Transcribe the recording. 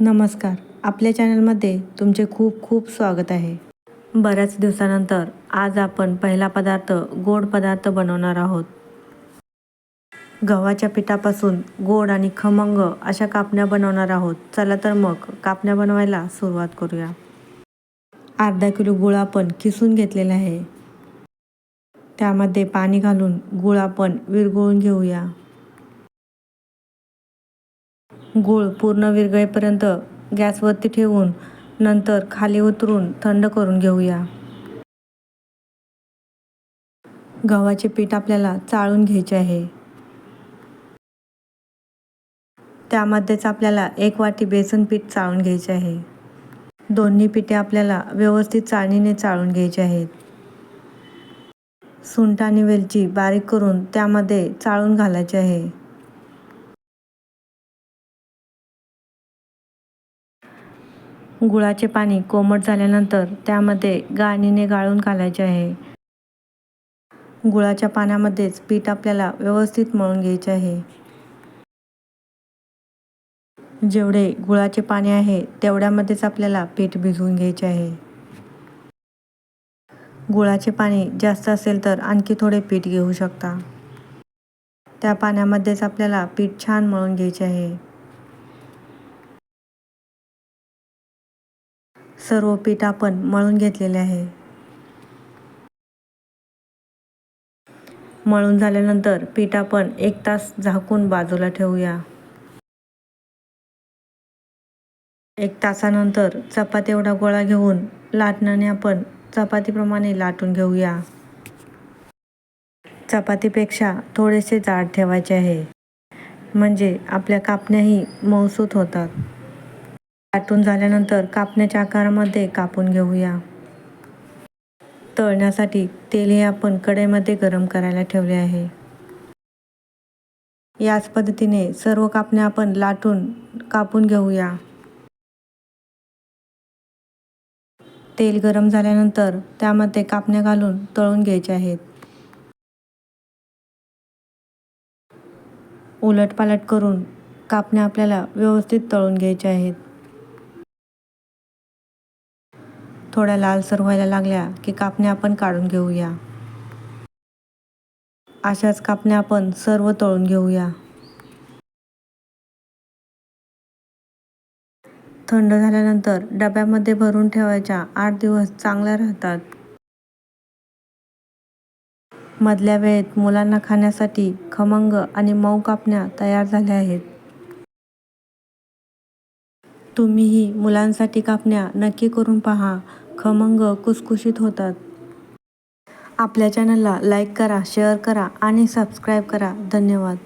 नमस्कार. आपल्या चॅनलमध्ये तुमचे खूप खूप स्वागत आहे. बऱ्याच दिवसानंतर आज आपण पहिला पदार्थ गोड पदार्थ बनवणार आहोत. गव्हाच्या पिठापासून गोड आणि खमंग अशा कापण्या बनवणार आहोत. चला तर मग कापण्या बनवायला सुरुवात करूया. अर्धा किलो गुळ आपण किसून घेतलेला आहे. त्यामध्ये पाणी घालून गुळ आपण विरघळून घेऊया. गूळ पूर्ण विरघळेपर्यंत गॅसवरती ठेवून नंतर खाली उतरून थंड करून घेऊया. गव्हाचे पीठ आपल्याला चाळून घ्यायचे आहे. त्यामध्येच आपल्याला एक वाटी बेसन पीठ चाळून घ्यायचे आहे. दोन्ही पिठे आपल्याला व्यवस्थित चाळणीने चाळून घ्यायचे आहेत. सुंठ आणि वेलची बारीक करून त्यामध्ये चाळून घालायचे आहे. गुळाचे पाणी कोमट झाल्यानंतर त्यामध्ये गाणीने गाळून घालायचे आहे. गुळाच्या पाण्यामध्येच पीठ आपल्याला व्यवस्थित मळून घ्यायचे आहे. जेवढे गुळाचे पाणी आहे तेवढ्यामध्येच आपल्याला पीठ भिजवून घ्यायचे आहे. गुळाचे पाणी जास्त असेल तर आणखी थोडे पीठ घेऊ शकता. त्या पाण्यामध्येच आपल्याला पीठ छान मळून घ्यायचे आहे. सर्व पीठ आपण मळून घेतलेले आहे. मळून झाल्यानंतर पीठ आपण एक तास झाकून बाजूला ठेवूया. एक तासानंतर चपाती एवढा गोळा घेऊन लाटण्याने आपण चपातीप्रमाणे लाटून घेऊया. चपातीपेक्षा थोडेसे जाड ठेवायचे आहे. म्हणजे आपल्या कापण्याही मौसूत होतात. लाटून झाल्यानंतर कापण्याच्या आकारामध्ये कापून घेऊया. तळण्यासाठी तेल हे आपण कढईमध्ये गरम करायला ठेवले आहे. याच पद्धतीने सर्व कापण्या आपण लाटून कापून घेऊया. तेल गरम झाल्यानंतर त्यामध्ये कापण्या घालून तळून घ्यायचे आहेत. उलटपालट करून कापण्या आपल्याला व्यवस्थित तळून घ्यायच्या आहेत. थोड्या लालसर व्हायला लागल्या की कापण्या आपण काढून घेऊया. अशाच कापण्या आपण सर्व तळून घेऊया. थंड झाल्यानंतर डब्यामध्ये भरून ठेवायच्या आठ दिवस चांगल्या राहतात. मधल्या वेळेत मुलांना खाण्यासाठी खमंग आणि मऊ कापण्या तयार झाल्या आहेत. तुम्हीही मुलांसाठी कापण्या नक्की करून पहा. खमंग कुसकुशीत होतात. आपल्या चॅनलला लाईक करा शेअर करा आणि सबस्क्राईब करा. धन्यवाद.